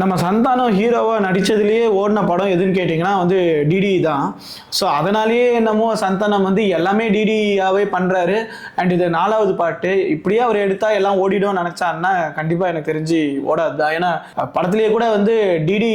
நம்ம சந்தானம் ஹீரோவா நடிச்சதுலயே ஓடின படம் எதுன்னு கேட்டிங்கன்னா வந்து டிடி தான். ஸோ அதனாலேயே என்னமோ சந்தானம் வந்து எல்லாமே டிடியாவே பண்றாரு. அண்ட் இது நாலாவது பாட்டு இப்படியே அவர் எடுத்தா எல்லாம் ஓடிடும் நினச்சான்னா கண்டிப்பா எனக்கு தெரிஞ்சு ஓடாது தான். ஏன்னா படத்துலேயே கூட வந்து டிடி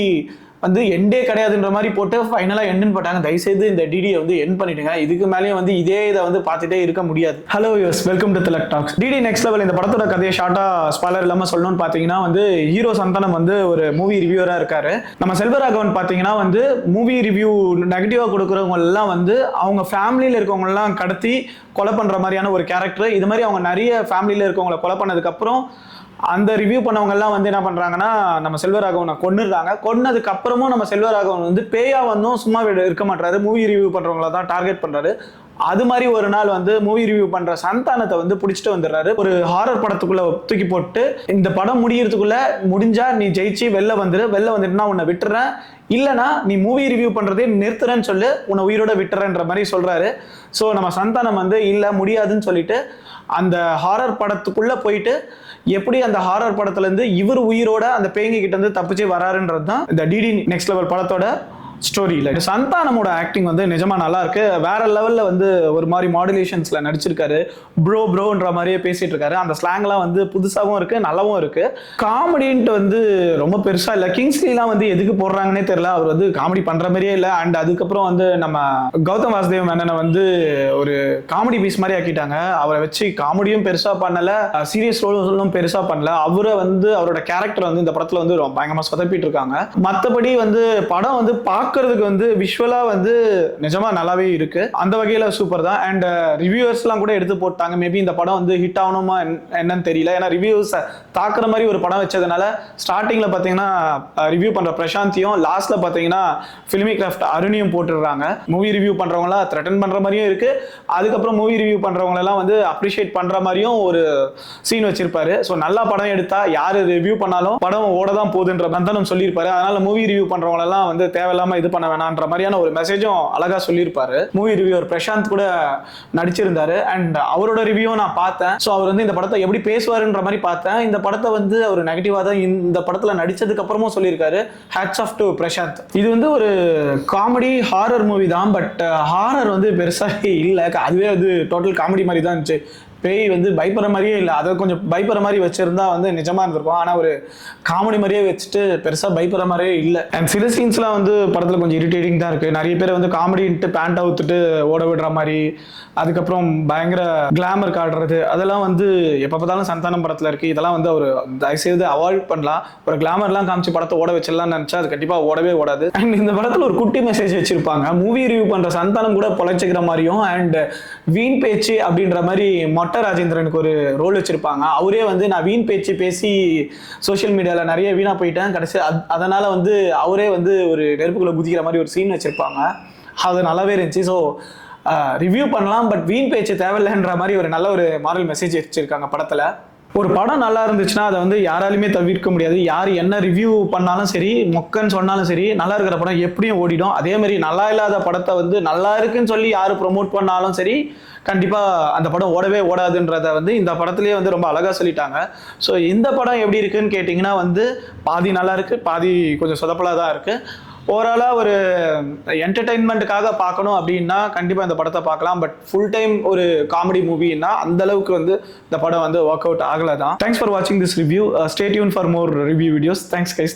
வந்து எண்டே கிடையாதுன்ற மாதிரி போட்டு ஃபைனலாக எண்டுன்னு போட்டாங்க. தயவுசெய்து இந்த டிடியை வந்து என் பண்ணிட்டுங்க இதுக்கு மேலேயும் வந்து இதே இதை வந்து பார்த்துட்டே இருக்க முடியாது. Hello use welcome to Tilak talks DD next level இந்த படத்தோட கதையை ஷார்ட்டாக ஸ்பாலர் இல்லாமல் சொல்லணும்னு பார்த்தீங்கன்னா வந்து ஹீரோ சந்தானம் வந்து ஒரு மூவி ரிவ்யூவராக இருக்காரு. நம்ம செல்வராகவன் பார்த்தீங்கன்னா வந்து மூவி ரிவ்யூ நெகட்டிவாக கொடுக்குறவங்கெல்லாம் வந்து அவங்க ஃபேமிலியில் இருக்கவங்கெல்லாம் கடத்தி கொலை பண்ணுற மாதிரியான ஒரு கேரக்டர் இது மாதிரி அவங்க நிறைய ஃபேமிலியில் இருக்கவங்களை கொலை பண்ணதுக்கப்புறம் அந்த ரிவ்யூ பண்ணவங்கெல்லாம் வந்து என்ன பண்ணுறாங்கன்னா நம்ம செல்வராகவனை கொன்னுடுறாங்க. கொன்னதுக்கு அப்புறமும் நம்ம செல்வராகவன் வந்து பேயா வந்தும் சும்மா இருக்க மாட்டாரு மூவி ரிவ்யூ பண்ணுறவங்கள தான் டார்கெட் பண்ணுறாரு அது மாதிரி ஒரு நாள் வந்து மூவி ரிவ்யூ பண்ற சந்தானத்தை வந்து பிடிச்சிட்டு வந்துடுறாரு. ஒரு ஹாரர் படத்துக்குள்ள தூக்கி போட்டு இந்த படம் முடியறதுக்குள்ள முடிஞ்சா நீ ஜெயிச்சு வெளில வந்துரு வெளில வந்துட்டுனா உன்னை விட்டுறேன். இல்லனா நீ மூவி ரிவ்யூ பண்றதே நிறுத்துறேன்னு சொல்லு உன்னை உயிரோட விட்டுறேன்ற மாதிரி சொல்றாரு. ஸோ நம்ம சந்தானம் வந்து இல்லை முடியாதுன்னு சொல்லிட்டு அந்த ஹாரர் படத்துக்குள்ள போயிட்டு எப்படி அந்த ஹாரர் படத்துல இருந்து இவர் உயிரோட அந்த பேங்கி கிட்ட இருந்து தப்பிச்சு வராருன்றது தான் இந்த டிடி நெக்ஸ்ட் லெவல் படத்தோட ஸ்டோரியில் சந்தானமோட ஆக்டிங் வந்து நிஜமா நல்லா இருக்கு வேற லெவல்ல வந்து ஒரு மாதிரி மாடுலேஷன்ஸ்ல நடிச்சிருக்காரு. ப்ரோ ப்ரோன்ற மாதிரியே பேசிட்டு இருக்காரு அந்த ஸ்லாங்லாம் வந்து புதுசாகவும் இருக்கு நல்லாவும் இருக்கு. காமெடின்ட்டு வந்து ரொம்ப பெருசா இல்லை. கிங்ஸ்லிலாம் வந்து எதுக்கு போடுறாங்கன்னே தெரியல. அவர் வந்து காமெடி பண்ற மாதிரியே இல்லை. அண்ட் அதுக்கப்புறம் வந்து நம்ம கௌதம் வாசுதேவ் மேனனை வந்து ஒரு காமெடி பீஸ் மாதிரி ஆக்கிட்டாங்க. அவரை வச்சு காமெடியும் பெருசா பண்ணல. சீரியஸ் ரோலும் பெருசா பண்ணல. அவரை வந்து அவரோட கேரக்டர் வந்து இந்த படத்துல வந்து ரொம்ப பயங்கரமா சொதப்பிட்டு இருக்காங்க மத்தபடி வந்து படம் வந்து பார்க்க பார்க்கிறதுக்கு வந்து விஷுவலா வந்து நிஜமா நல்லாவே இருக்கு. அந்த வகையில சூப்பர் தான். அண்ட் ரிவ்யூவர்ஸ்லாம் uh, கூட எடுத்து போட்டாங்க. மேபி இந்த படம் வந்து ஹிட் ஆகணுமா என்னன்னு தெரியல. ஏன்னா ரிவ்யூஸ் தாக்குற மாதிரி ஒரு படம் வச்சதுனால ஸ்டார்டிங்ல பாத்தீங்கன்னா uh, ரிவ்யூ பண்ற பிரசாந்தியும் லாஸ்ட்ல பாத்தீங்கன்னா ஃபிலிமி கிராஃப்ட் அருணியும் போட்டுடுறாங்க. மூவி ரிவ்யூ பண்றவங்கள த்ரெட்டன் பண்ற மாதிரியும் இருக்கு. அதுக்கப்புறம் மூவி ரிவ்யூ பண்றவங்க எல்லாம் வந்து அப்ரிஷியேட் பண்ற மாதிரியும் ஒரு சீன் வச்சிருப்பாரு. ஸோ நல்லா படம் எடுத்தா யாரு ரிவ்யூ பண்ணாலும் படம் ஓட தான் போகுதுன்ற பந்தனம் சொல்லியிருப்பாரு. அதனால மூவி ரிவ்யூ பண்றவங்க எல்லாம் வந்து தேவையில்லாம இது பண்ண வேணான்ற மாதிரியான ஒரு மெசேஜும் அழகா சொல்லியிருப்பாரு. மூவி ரிவ்யூவர் பிரசாந்த் கூட நடிச்சிருந்தாரு. அண்ட் அவரோட ரிவ்யூவும் நான் பார்த்தேன். ஸோ அவர் வந்து இந்த படத்தை எப்படி பேசுவாருன்ற மாதிரி பார்த்தேன். இந்த படத்தை வந்து அவர் நெகட்டிவாக தான் இந்த படத்தில் நடித்ததுக்கு அப்புறமும் சொல்லியிருக்காரு. Hats off to Prashanth. இது வந்து ஒரு காமெடி ஹாரர் மூவி தான். பட் ஹாரர் uh, வந்து பெருசாக இல்லை. அதுவே அது டோட்டல் காமெடி மாதிரி தான் இருந்துச்சு. பேய் வந்து பயப்படுற மாதிரியே இல்லை. அதை கொஞ்சம் பயப்படுற மாதிரி வச்சிருந்தா வந்து நிஜமா இருந்திருக்கும். ஆனால் ஒரு காமெடி மாதிரியே வச்சுட்டு பெருசா பயப்படுற மாதிரியே இல்லை. அண்ட் சில சீன்ஸ்லாம் வந்து படத்துல கொஞ்சம் இரிட்டேட்டிங் தான் இருக்கு. நிறைய பேர் வந்து காமெடின்ட்டு பேண்ட் அவுத்துட்டு ஓட விடுற மாதிரி அதுக்கப்புறம் பயங்கர கிளாமர் காடுறது அதெல்லாம் வந்து எப்போ பார்த்தாலும் சந்தானம் படத்துல இருக்கு. இதெல்லாம் வந்து அவர் தயவுசெய்து அவாய்ட் பண்ணலாம். ஒரு கிளாமர்லாம் காமிச்சு படத்தை ஓட வச்சிடலாம்னு நினைச்சா அது கண்டிப்பா ஓடவே ஓடாது. அண்ட் இந்த படத்துல ஒரு குட்டி மெசேஜ் வச்சிருப்பாங்க. மூவி ரிவ்யூ பண்ற சந்தானம் கூட பொழைச்சிக்கிற மாதிரியும் அண்ட் வீண் பேச்சு அப்படின்ற மாதிரி மொட்டை ராஜேந்திரனுக்கு ஒரு ரோல் வச்சிருப்பாங்க. அவரே வந்து நான் வீண் பேச்சு பேசி சோஷியல் மீடியால நிறைய வீணா போயிட்டேன். கடைசி அத்- அதனால வந்து அவரே வந்து ஒரு நெருப்புக்குள்ள குதிக்கிற மாதிரி ஒரு சீன் வச்சிருப்பாங்க. அது நல்லாவே இருந்துச்சு. ஸோ ரிவ்யூ பண்ணலாம் பட் வீண் பேச்சு தேவையில்லைன்ற மாதிரி ஒரு நல்ல ஒரு மாரல் மெசேஜ் வச்சிருக்காங்க படத்துல. ஒரு படம் நல்லா இருந்துச்சுன்னா அதை வந்து யாராலுமே தவிர்க்க முடியாது. யார் என்ன ரிவ்யூ பண்ணாலும் சரி மொக்கன்னு சொன்னாலும் சரி நல்லா இருக்கிற படம் எப்படியும் ஓடிடும். அதே மாதிரி நல்லா இல்லாத படத்தை வந்து நல்லா இருக்குன்னு சொல்லி யார் ப்ரொமோட் பண்ணாலும் சரி கண்டிப்பாக அந்த படம் ஓடவே ஓடாதுன்றத வந்து இந்த படத்துலேயே வந்து ரொம்ப அழகாக சொல்லிட்டாங்க. ஸோ இந்த படம் எப்படி இருக்குன்னு கேட்டிங்கன்னா வந்து பாதி நல்லா இருக்குது பாதி கொஞ்சம் சொதப்பலாக தான் இருக்குது ஓவராலாக ஒரு என்டர்டெயின்மெண்ட்டுக்காக பார்க்கணும் அப்படின்னா கண்டிப்பாக இந்த படத்தை பார்க்கலாம். பட் ஃபுல் டைம் ஒரு காமெடி மூவின்னா அந்த அளவுக்கு வந்து இந்த படம் வந்து ஒர்க் அவுட் ஆகலை தான் தேங்க்ஸ் ஃபார் வாட்சிங் this review stay tuned for more review videos thanks guys